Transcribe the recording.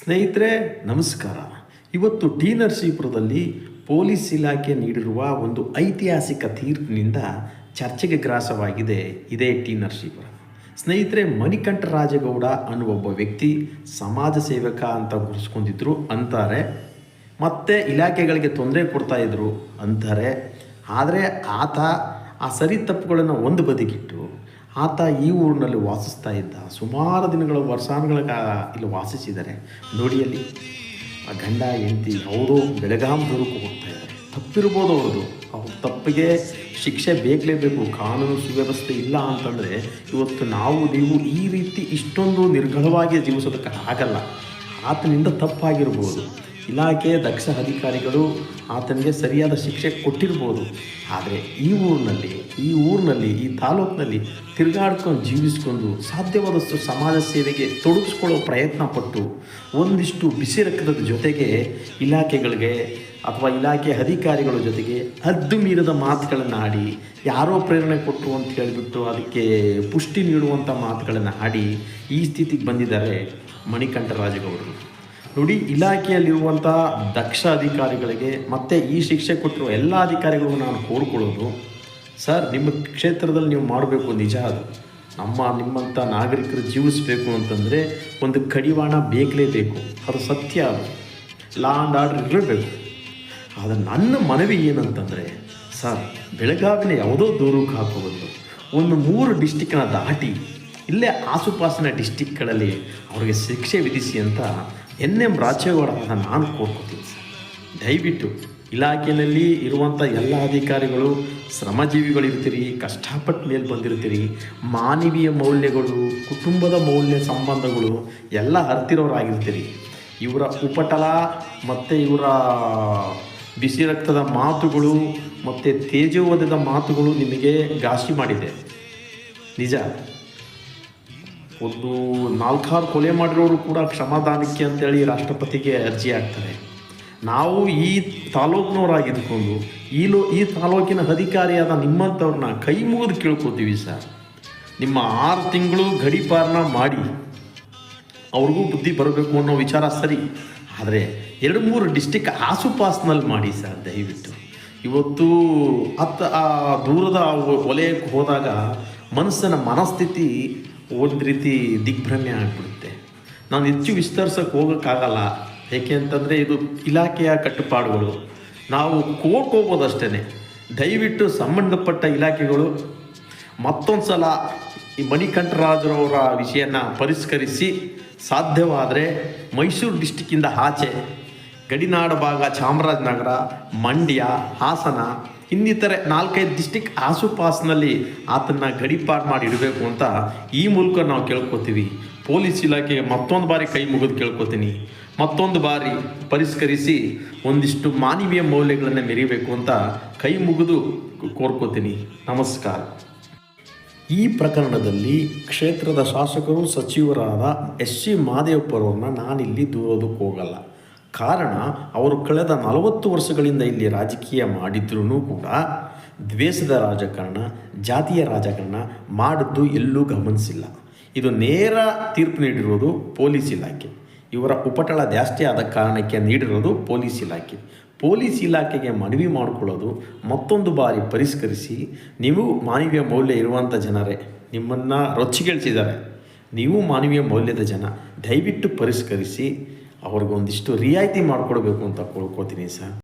ಸ್ನೇಹಿತರೆ, ನಮಸ್ಕಾರ. ಇವತ್ತು ಟಿ ನರಸೀಪುರದಲ್ಲಿ ಪೊಲೀಸ್ ಇಲಾಖೆ ನೀಡಿರುವ ಒಂದು ಐತಿಹಾಸಿಕ ತೀರ್ಪಿನಿಂದ ಚರ್ಚೆಗೆ ಗ್ರಾಸವಾಗಿದೆ ಇದೇ ಟಿ ನರಸೀಪುರ. ಸ್ನೇಹಿತರೆ, ಮಣಿಕಂಠ ರಾಜಗೌಡ ಅನ್ನುವ ಒಬ್ಬ ವ್ಯಕ್ತಿ ಸಮಾಜ ಸೇವಕ ಅಂತ ಗುರುಸ್ಕೊಂಡಿದ್ರು ಅಂತಾರೆ. ಮತ್ತೆ ಇಲಾಖೆಗಳಿಗೆ ತೊಂದರೆ ಕೊಡ್ತಾ ಇದ್ರು ಅಂತಾರೆ. ಆದರೆ ಆತ ಆ ಸರಿ ತಪ್ಪುಗಳನ್ನು ಒಂದು ಬದಿಗಿಟ್ಟು ಆತ ಈ ಊರಿನಲ್ಲಿ ವಾಸಿಸ್ತಾ ಇದ್ದ. ಸುಮಾರು ದಿನಗಳು ವರ್ಷಾನುಗಳ ಕಾಲ ಇಲ್ಲಿ ವಾಸಿಸಿದ್ದಾರೆ ನೋಡಿಯಲ್ಲಿ, ಆ ಗಂಡ, ಹೆಂಡತಿ, ಅವರು ಬೆಳಗಾಂ ದೂರಕ್ಕೆ ಹೋಗ್ತಾ ಇದ್ದಾರೆ. ತಪ್ಪಿರ್ಬೋದು ಅವ್ರದ್ದು ಅವ್ರ ತಪ್ಪಿಗೆ ಶಿಕ್ಷೆ ಬೇಕಲೇಬೇಕು, ಕಾನೂನು ಸುವ್ಯವಸ್ಥೆ ಇಲ್ಲ ಅಂತಂದರೆ ಇವತ್ತು ನಾವು, ನೀವು ಈ ರೀತಿ ಇಷ್ಟೊಂದು ನಿರ್ಗಳವಾಗಿ ಜೀವಿಸೋದಕ್ಕೆ ಆಗಲ್ಲ. ಆತನಿಂದ ತಪ್ಪಾಗಿರ್ಬೋದು. ಇಲಾಖೆ ದಕ್ಷ ಅಧಿಕಾರಿಗಳು ಆತನಿಗೆ ಸರಿಯಾದ ಶಿಕ್ಷೆ ಕೊಟ್ಟಿರ್ಬೋದು. ಆದರೆ ಈ ಊರಿನಲ್ಲಿ ಈ ಊರಿನಲ್ಲಿ, ಈ ತಾಲೂಕಿನಲ್ಲಿ ತಿರುಗಾಡ್ಕೊಂಡು ಜೀವಿಸ್ಕೊಂಡು ಸಾಧ್ಯವಾದಷ್ಟು ಸಮಾಜ ಸೇವೆಗೆ ತೊಡಗಿಸ್ಕೊಳ್ಳೋ ಪ್ರಯತ್ನ ಪಟ್ಟು ಒಂದಿಷ್ಟು ಬಿಸಿ ರಕ್ತದ ಜೊತೆಗೆ ಇಲಾಖೆಗಳಿಗೆ ಅಥವಾ ಇಲಾಖೆ ಅಧಿಕಾರಿಗಳ ಜೊತೆಗೆ ಹದ್ದು ಮೀರಿದ ಮಾತುಗಳನ್ನು ಆಡಿ, ಯಾರೋ ಪ್ರೇರಣೆ ಕೊಟ್ಟು ಅಂತ ಹೇಳಿಬಿಟ್ಟು ಅದಕ್ಕೆ ಪುಷ್ಟಿ ನೀಡುವಂಥ ಮಾತುಗಳನ್ನು ಆಡಿ ಈ ಸ್ಥಿತಿಗೆ ಬಂದಿದ್ದಾರೆ ಮಣಿಕಂಠ ರಾಜಗೌಡರು ನೋಡಿ ಇಲಾಖೆಯಲ್ಲಿರುವಂತಹ ದಕ್ಷ ಅಧಿಕಾರಿಗಳಿಗೆ ಮತ್ತೆ ಈ ಶಿಕ್ಷೆ ಕೊಟ್ಟಿರುವ ಎಲ್ಲ ಅಧಿಕಾರಿಗಳು ನಾನು ಕೋರ್ಕೊಳ್ಳೋದು. ಸರ್, ನಿಮ್ಮ ಕ್ಷೇತ್ರದಲ್ಲಿ ನೀವು ಮಾಡಬೇಕು, ನಿಜ ಅದು. ನಮ್ಮ ನಿಮ್ಮಂಥ ನಾಗರಿಕರು ಜೀವಿಸಬೇಕು ಅಂತಂದರೆ ಒಂದು ಕಡಿವಾಣ ಬೇಕಲೇಬೇಕು ಅದು ಸತ್ಯ ಅದು. ಲಾ ಆ್ಯಂಡ್ ಆರ್ಡರ್ ಇರಲೇಬೇಕು ಆದರೆ ನನ್ನ ಮನವಿ ಏನಂತಂದರೆ, ಸರ್, ಬೆಳಗಾವಿನ ಯಾವುದೋ ದೂರಕ್ಕೆ ಹಾಕೋಬಂದು ಒಂದು ಮೂರು ಡಿಸ್ಟಿಕ್ನ ದಾಟಿ ಇಲ್ಲೇ ಆಸುಪಾಸಿನ ಡಿಸ್ಟಿಕ್ಗಳಲ್ಲಿ ಅವರಿಗೆ ಶಿಕ್ಷೆ ವಿಧಿಸಿ ಅಂತ ಎನ್ ಎಂ ರಾಜೇಗೌಡ ನಾನು ಕೋರ್ಕೋತೀನಿ ಸರ್. ದಯವಿಟ್ಟು ಇಲಾಖೆಯಲ್ಲಿ ಇರುವಂಥ ಎಲ್ಲ ಅಧಿಕಾರಿಗಳು, ಶ್ರಮಜೀವಿಗಳಿರ್ತೀರಿ, ಕಷ್ಟಪಟ್ಟು ಮೇಲೆ ಬಂದಿರ್ತೀರಿ, ಮಾನವೀಯ ಮೌಲ್ಯಗಳು, ಕುಟುಂಬದ ಮೌಲ್ಯ ಸಂಬಂಧಗಳು ಎಲ್ಲ ಅರ್ತಿರೋರಾಗಿರ್ತೀರಿ. ಇವರ ಉಪಟಲ ಮತ್ತು ಇವರ ಬಿಸಿ ರಕ್ತದ ಮಾತುಗಳು ಮತ್ತು ತೇಜೋವಧದ ಮಾತುಗಳು ನಿಮಗೆ ಘಾಸಿ ಮಾಡಿದೆ. ನಿಜ? ಒಂದು ನಾಲ್ಕಾರು ಕೊಲೆ ಮಾಡಿರೋರು ಕೂಡ ಕ್ಷಮಾದಾನಕ್ಕೆ ಅಂತೇಳಿ ರಾಷ್ಟ್ರಪತಿಗೆ ಅರ್ಜಿ ಹಾಕ್ತಾರೆ. ನಾವು ಈ ತಾಲೂಕಿನವರಾಗಿದ್ದುಕೊಂಡು ಈ ಲೋ, ಈ ತಾಲೂಕಿನ ಅಧಿಕಾರಿಯಾದ ನಿಮ್ಮಂಥವ್ರನ್ನ ಕೈ ಮುಗಿದು ಕೇಳ್ಕೊತೀವಿ ಸರ್. ನಿಮ್ಮ ಆರು ತಿಂಗಳು ಗಡಿಪಾರನ ಮಾಡಿ, ಅವ್ರಿಗೂ ಬುದ್ಧಿ ಬರಬೇಕು ಅನ್ನೋ ವಿಚಾರ ಸರಿ, ಆದರೆ ಎರಡು ಮೂರು ಡಿಸ್ಟಿಕ್ ಆಸುಪಾಸ್ನಲ್ಲಿ ಮಾಡಿ ಸರ್, ದಯವಿಟ್ಟು. ಇವತ್ತು ಅತ್ತ, ಆ ದೂರದ ಒಲೆಯಕ್ಕೆ ಹೋದಾಗ ಮನಸ್ಸಿನ ಮನಸ್ಥಿತಿ ಒಂದು ರೀತಿ ದಿಗ್ಭ್ರಮೆ ಆಗಿಬಿಡುತ್ತೆ. ನಾನು ಹೆಚ್ಚು ವಿಸ್ತರಿಸೋಕೆ ಹೋಗೋಕ್ಕಾಗಲ್ಲ. ಏಕೆ ಅಂತಂದರೆ ಇದು ಇಲಾಖೆಯ ಕಟ್ಟುಪಾಡುಗಳು. ನಾವು ಕೋರ್ಟ್ ಹೋಗೋದಷ್ಟೇ ದಯವಿಟ್ಟು ಸಂಬಂಧಪಟ್ಟ ಇಲಾಖೆಗಳು ಮತ್ತೊಂದು ಸಲ ಈ ಮಣಿಕಂಠರಾಜರವರ ವಿಷಯನ ಪರಿಷ್ಕರಿಸಿ ಸಾಧ್ಯವಾದರೆ ಮೈಸೂರು ಡಿಸ್ಟಿಕ್ಕಿಂದ ಆಚೆ ಗಡಿನಾಡ ಭಾಗ, ಚಾಮರಾಜನಗರ, ಮಂಡ್ಯ, ಹಾಸನ, ಇನ್ನಿತರೆ ನಾಲ್ಕೈದು ಡಿಸ್ಟಿಕ್ ಆಸುಪಾಸಿನಲ್ಲಿ ಆತನ್ನು ಗಡಿಪಾರು ಮಾಡಿ ಇಡಬೇಕು ಅಂತ ಈ ಮೂಲಕ ನಾವು ಕೇಳ್ಕೊತೀವಿ. ಪೊಲೀಸ್ ಇಲಾಖೆ ಮತ್ತೊಂದು ಬಾರಿ ಕೈ ಮುಗಿದು ಕೇಳ್ಕೊತೀನಿ. ಮತ್ತೊಂದು ಬಾರಿ ಪರಿಷ್ಕರಿಸಿ ಒಂದಿಷ್ಟು ಮಾನವೀಯ ಮೌಲ್ಯಗಳನ್ನು ಮೆರಿಬೇಕು ಅಂತ ಕೈ ಮುಗಿದು ಕೋರ್ಕೋತೀನಿ. ನಮಸ್ಕಾರ. ಈ ಪ್ರಕರಣದಲ್ಲಿ ಕ್ಷೇತ್ರದ ಶಾಸಕರು, ಸಚಿವರಾದ ಎಸ್ ಸಿ ಮಹದೇವಪ್ಪರವ್ರನ್ನ ನಾನಿಲ್ಲಿ ದೂರೋದಕ್ಕೆ ಹೋಗಲ್ಲ. ಕಾರಣ ಅವರು ಕಳೆದ ನಲವತ್ತು ವರ್ಷಗಳಿಂದ ಇಲ್ಲಿ ರಾಜಕೀಯ ಮಾಡಿದ್ರೂ ಕೂಡ ದ್ವೇಷದ ರಾಜಕಾರಣ, ಜಾತಿಯ ರಾಜಕಾರಣ ಮಾಡಿದ್ದು ಎಲ್ಲೂ ಗಮನಿಸಿಲ್ಲ. ಇದು ನೇರ ತೀರ್ಪು ನೀಡಿರೋದು ಪೊಲೀಸ್ ಇಲಾಖೆ. ಇವರ ಉಪಟಳ ಜಾಸ್ತಿ ಆದ ಕಾರಣಕ್ಕೆ ನೀಡಿರೋದು ಪೊಲೀಸ್ ಇಲಾಖೆ. ಪೊಲೀಸ್ ಇಲಾಖೆಗೆ ಮನವಿ ಮಾಡಿಕೊಳ್ಳೋದು ಮತ್ತೊಂದು ಬಾರಿ ಪರಿಷ್ಕರಿಸಿ, ನೀವು ಮಾನವೀಯ ಮೌಲ್ಯ ಇರುವಂಥ ಜನರೇ, ನಿಮ್ಮನ್ನು ರೊಚ್ಚಿಗೆಳಿಸಿದ್ದಾರೆ. ನೀವು ಮಾನವೀಯ ಮೌಲ್ಯದ ಜನ, ದಯವಿಟ್ಟು ಪರಿಷ್ಕರಿಸಿ ಅವ್ರಿಗೊಂದಿಷ್ಟು ರಿಯಾಯಿತಿ ಮಾಡಿಕೊಡ್ಬೇಕು ಅಂತ ಕೇಳ್ಕೊತೀನಿ ಸರ್.